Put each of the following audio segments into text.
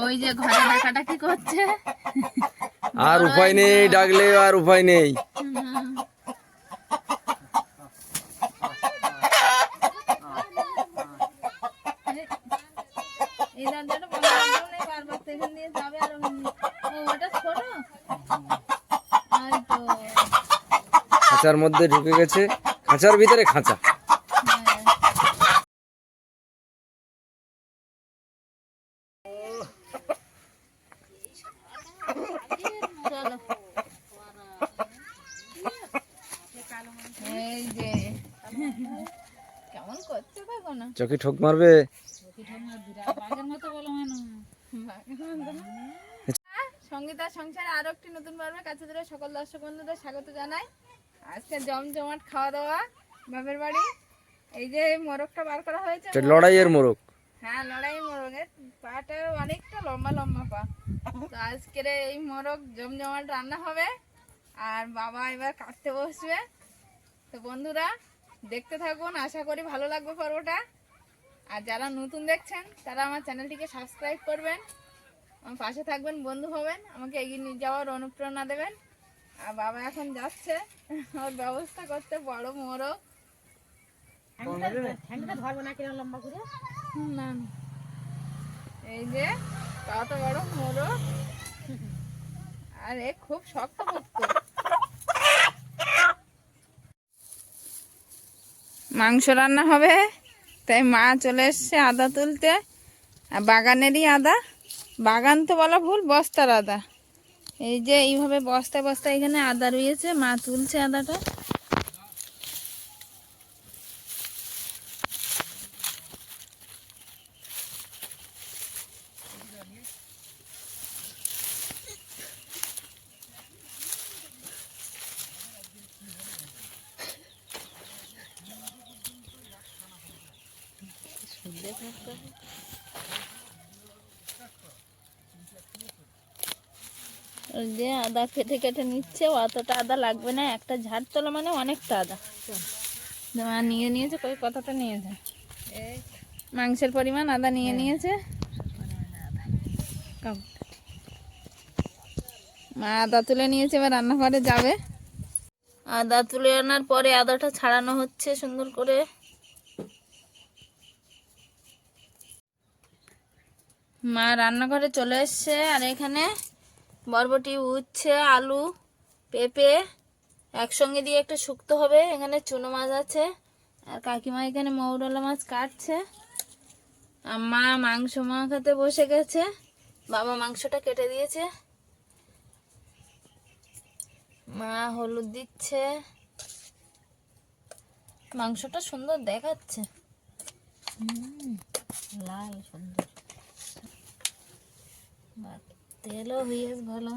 ওই যে ঘরে ডাকাডাকি করছে? আর উপায় নেই ডাকলে আর উপায় নেই। খাঁচার মধ্যে ঢুকে গেছে। খাঁচার ভিতরে খাঁচা হ্যাঁ। চলো এই যে কেমন চোখে ঠোক মারবে? সঙ্গীতার সংসারে আরও একটি নতুন পর্বে কাছে ধরে সকল দর্শক বন্ধুদের স্বাগত জানাই। আজকে জমজমাট খাওয়া দাওয়া বাপের বাড়ি। এই যে মোরগটা বার করা হয়েছে লড়াইয়ের মোরগ। হ্যাঁ লড়াই মোরগের পাটা অনেকটা লম্বা লম্বা পা। তো আজকের এই মোরগ জমজমাট রান্না হবে আর বাবা এবার কাটতে বসবে। তো বন্ধুরা দেখতে থাকুন আশা করি ভালো লাগবে পর্বটা। আর যারা নতুন দেখছেন তারা আমার চ্যানেলটিকে সাবস্ক্রাইব করবেন। আমার পাশে থাকবেন বন্ধু হবেন আমাকে এগিয়ে নিয়ে যাওয়ার অনুপ্রেরণা দেবেন। আর বাবা এখন যাচ্ছে ওর ব্যবস্থা করতে বড় মোরগ। না। এই যে কত বড় মোরগ। আর এ খুব শক্ত পোক্ত মাংস রান্না হবে। তাই মা চলে এসছে আদা তুলতে। আর বাগানেরই আদা। বাগান তো বলা ভুল, বস্তার আদা। এই যে এইভাবে বস্তা বস্তায় এখানে আদা রয়েছে, মা তুলছে আদাটা। ওই যে আদা কেটে কেটে নিচ্ছে অতটা আদা লাগবে না একটা ঝাড় তোলা মানে অনেকটা আদা। মা নিয়ে নিয়েছে কই কতটা নিয়েছে? মাংসের পরিমাণ আদা নিয়ে নিয়েছে। মা আদা তুলে নিয়েছে এবার রান্নাঘরে যাবে। আদা তুলে আনার পরে আদাটা ছাড়ানো হচ্ছে সুন্দর করে। মা রান্নাঘরে চলে এসছে, আর এখানে বরবটি, উচ্ছে, আলু, পেঁপে একসঙ্গে দিয়ে একটা শুক্তো হবে। এখানে চুনো মাছ আছে, আর কাকিমা এখানে মৌরলা মাছ কাটছে। আর মা মাংস মাখাতে বসে গেছে। বাবা মাংসটা কেটে দিয়েছে। মা হলুদ দিচ্ছে। মাংসটা সুন্দর দেখাচ্ছে। লাল সুন্দর। তেলও হয়েছে ভালো।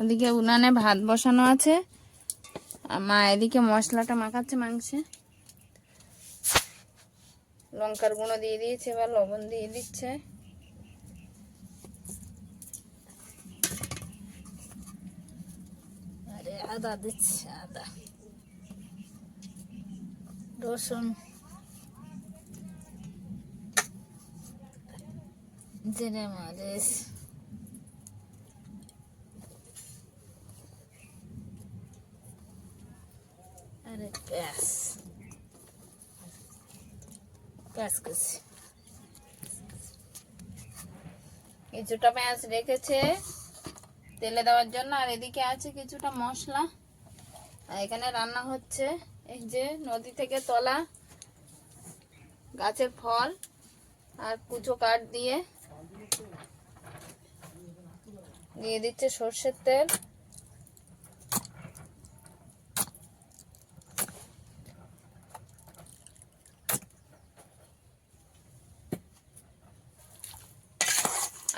ওদিকে উনানে ভাত বসানো আছে। আর মা এদিকে মশলাটা মাখাচ্ছে মাংসে। লঙ্কার গুঁড়ো দিয়ে দিয়েছে এবার লবণ দিয়ে দিচ্ছে। আরে আদা দিচ্ছে আদা। রসুন। পেঁয়াজ কিছুটা পেঁয়াজ রেখেছে, তেলে দেওয়ার জন্য, আর এদিকে আছে কিছুটা মশলা। আর এখানে রান্না হচ্ছে এই যে নদী থেকে তোলা গাছের ফল আর কুচো কাঠ দিয়ে। দিয়ে দিচ্ছে সর্ষের তেল।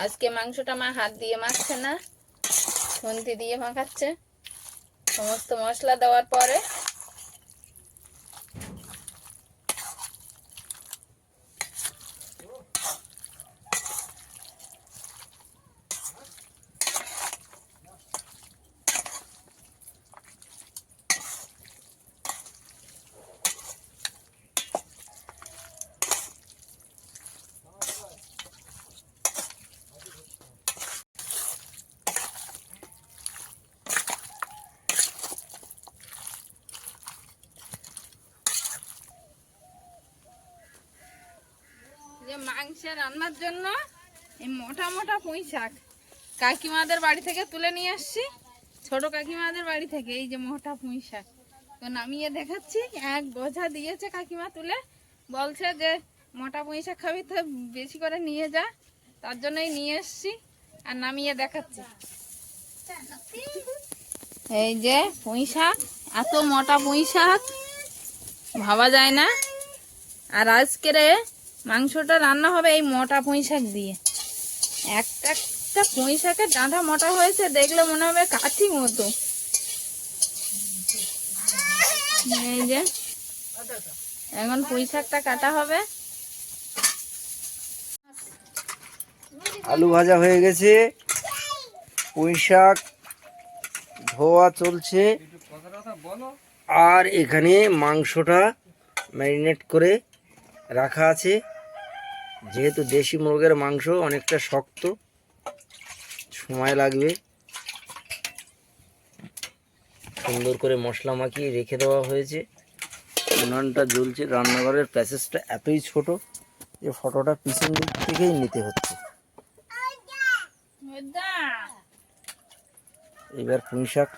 আজকে মাংসটা মা হাত দিয়ে মাখছে না, খুন্তি দিয়ে মাখাচ্ছে। সমস্ত মশলা দেওয়ার পরে যে রান্নার জন্য এই মোটা মোটা পুঁই শাক। কাকিমাদের বাড়ি থেকে তুলে নিয়ে আসছি। ছোট কাকিমাদের বাড়ি থেকে এই যে মোটা পুঁই শাক। তো নামিয়ে দেখাচ্ছি। এক বোঝা দিয়েছে কাকিমা তুলে। বলছে যে, মোটা পুঁই শাক খাবি তো বেশি করে নিয়ে যা। তার জন্যই নিয়ে এসছি আর নামিয়ে দেখাচ্ছি। এই যে পুঁই শাক, এত মোটা পুঁই শাক। ভাবা যায় না। আর আজকের মাংসটা রান্না হবে এই মোটা পুঁই শাক দিয়ে। একটা একটা পুঁই শাকের ডাঁটা মোটা হয়েছে, দেখলে মনে হবে কাঠি মতো। এই যে, এখন পুঁই শাকটা কাটা হবে। আলু ভাজা হয়ে গেছে। পুঁই শাক, ধোয়া চলছে। আর এখানে মাংসটা ম্যারিনেট করে রাখা আছে। যেহেতু দেশি মুরগের মাংস অনেকটা শক্ত, সময় লাগবে। সুন্দর করে মশলা মাখিয়ে রেখে দেওয়া হয়েছে। উনানটা জ্বলছে রান্নাঘরের প্যাসেজটা এতই ছোট যে ফটোটা পিছন দিক থেকেই নিতে হচ্ছে। এবার পুঁই শাক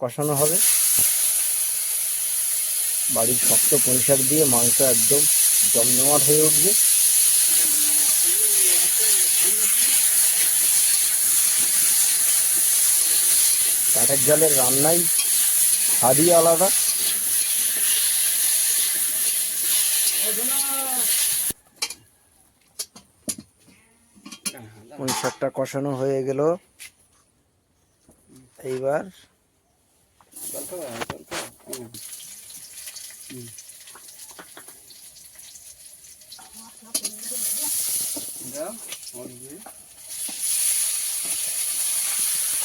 কষানো হবে। বাড়ির শক্ত পুঁই শাক দিয়ে মাংস একদম জমজমাট হয়ে উঠবে। কাঠের জালের রান্নাই স্বাদই আলাদা। পুঁই শাকটা কষানো হয়ে গেল। এইবার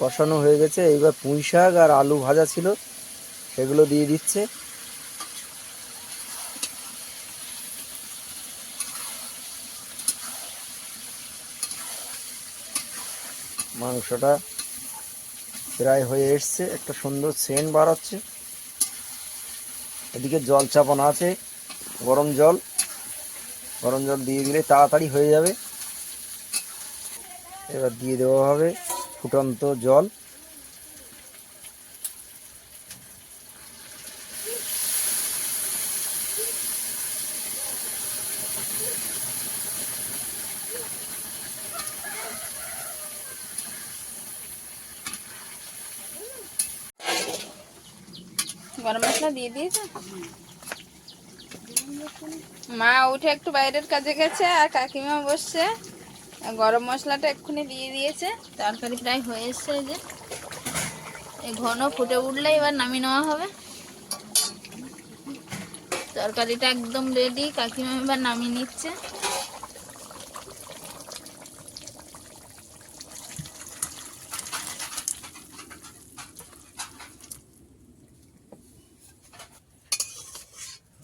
কষানো হয়ে গেছে। এইবার পুঁই শাক আর আলু ভাজা ছিল, সেগুলো দিয়ে দিচ্ছে। মাংসটা প্রায় হয়ে এসছে, একটা সুন্দর সেন্ট বার হচ্ছে। এদিকে জল চাপানো আছে, গরম জল। গরম জল দিয়ে দিলে তাড়াতাড়ি হয়ে যাবে। এবার দিয়ে দেওয়া হবে। ফুটন্ত জল। গরম মশলা দিয়ে দিয়েছে? মা উঠে একটু বাইরের কাজে গেছে আর কাকিমা বসছে। গরম মশলাটা এক্ষুনি দিয়ে দিয়েছে। তরকারি প্রায় হয়ে এসছে যে। এই ঘন ফুটে উঠলে এবার নামিয়ে নেওয়া হবে। তরকারিটা একদম রেডি কাকিমা এবার নামিয়ে নিচ্ছে।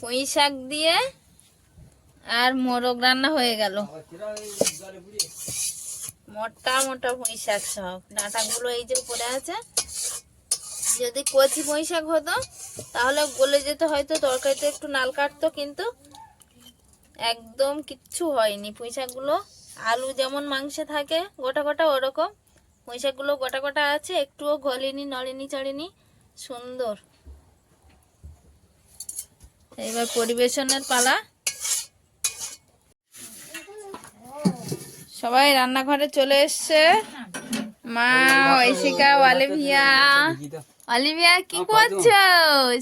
পুঁই শাক দিয়ে আর মোরগ রান্না হয়ে গেল। মোটা মোটা পুঁই শাক সব। ডাঁটাগুলো এই যে পড়ে আছে। যদি কচি পুঁই শাক হতো, তাহলে গলে যেতে হয়তো, তরকারিতে একটু নাল কাটতো, কিন্তু একদম কিচ্ছু হয়নি। পুঁই শাকগুলো আলু যেমন মাংসে থাকে, গোটা গোটা ওরকম। পুঁই শাকগুলো গোটা গোটা আছে, একটুও গলেনি, নড়েনি, চড়েনি। সুন্দর। এবার পরিবেশনের পালা। সবাই রান্নাঘরে চলে এসছে। মা ঐশিকা অলিভিয়া। অলিভিয়া কি করছ?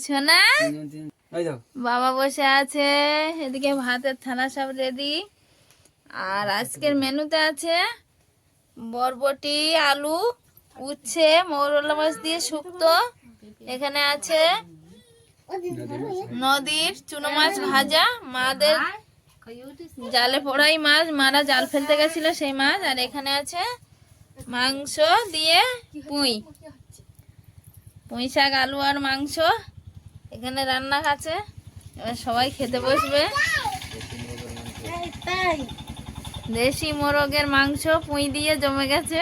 সোনা? বাবা বসে আছে। এদিকে ভাতের থালা সব রেডি আর আজকের মেনুতে আছে বরবটি আলু উচ্ছে মৌরলা মাছ দিয়ে শুক্তো। এখানে আছে নদীর চুনো মাছ ভাজা। মাদের জালে পড়াই মাছ, মারা জাল ফেলতে গেছিল সেই মাছ, আর এখানে আছে মাংস দিয়ে পুঁই। পুঁই শাক, আলু আর মাংস। এখানে রান্না আছে। এবার সবাই খেতে বসবে। দেশি মোরগের মাংস পুঁই দিয়ে জমে গেছে।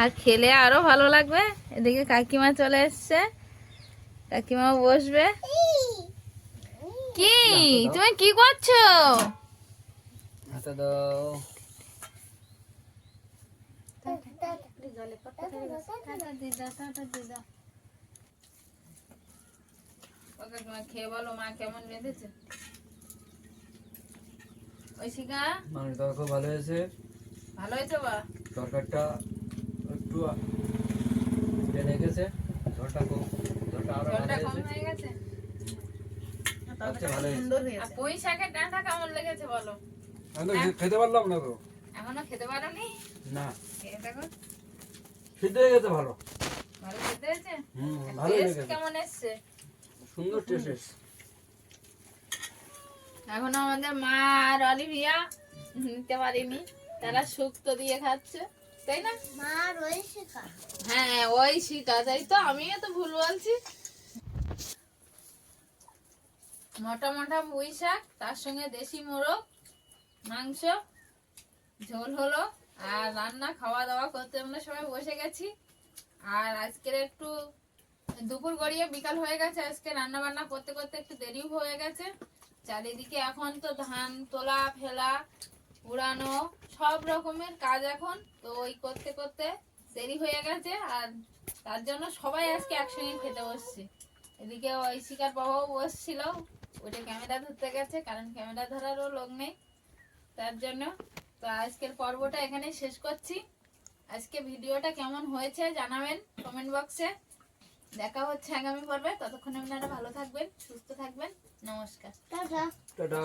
আর খেলে আরও ভালো লাগবে। এদিকে কাকিমা চলে এসছে। কাকিমা বসবে। কি? তুমি কি করছ? হাতে দাও খেয়ে বলো মা কেমন বেঁধেছে ঐশিকা মাংসটা খুব ভালো হয়েছে ভালো হয়েছে বা তরকারিটা একটু টেনে গেছে ঝোলটা খুব ঝোলটা আরও জলটা কম হয়ে গেছে আচ্ছা ভালো হয়েছে আর পুঁই শাকের ডাঁটা কেমন লেগেছে বলো খেতে পারলাম না তো এখনও খেতে পারোনি না? দেখো। সিদ্ধ হয়ে গেছে ভালো। ভালো খেতে হয়েছে? হুম ভালো লেগেছে কেমন এসছে? সুন্দর টেস্ট এসছে। এখনও আমাদের মা আর অলিভিয়া নিতে পারিনি। তারা শুক্তো দিয়ে খাচ্ছে। তাই না? হ্যাঁ ওই শিকা তাই তো আমিও তো ভুল বলছি। মোটা মোটা পুঁই শাক তার সঙ্গে দেশি মোরগ মাংস, ঝোল হলো, আর রান্না খাওয়া দাওয়া করতে আমরা সবাই বসে গেছি। আর আজকের একটু দুপুর গড়িয়ে বিকাল হয়ে গেছে, আজকে রান্না বান্না করতে করতে একটু দেরিও হয়ে গেছে। চারিদিকে এখন তো ধান তোলা, ফেলা, উড়ানো, সব রকমের কাজ এখন, তো ওই করতে করতে দেরি হয়ে গেছে, আর তার জন্য সবাই আজকে একসঙ্গে খেতে বসছে। এদিকে ওই শিকার বাবাও বসছিল, ওইটা ক্যামেরা ধরতে গেছে, কারণ ক্যামেরা ধরারও লোক নেই। তার জন্য তো আজকের পর্বটা এখানে শেষ করছি। আজকে ভিডিওটা কেমন হয়েছে জানাবেন কমেন্ট বক্সে দেখা হচ্ছে আগামী পর্বে। ততক্ষণ আপনারা ভালো থাকবেন সুস্থ থাকবেন। নমস্কার। টাটা। টাটা।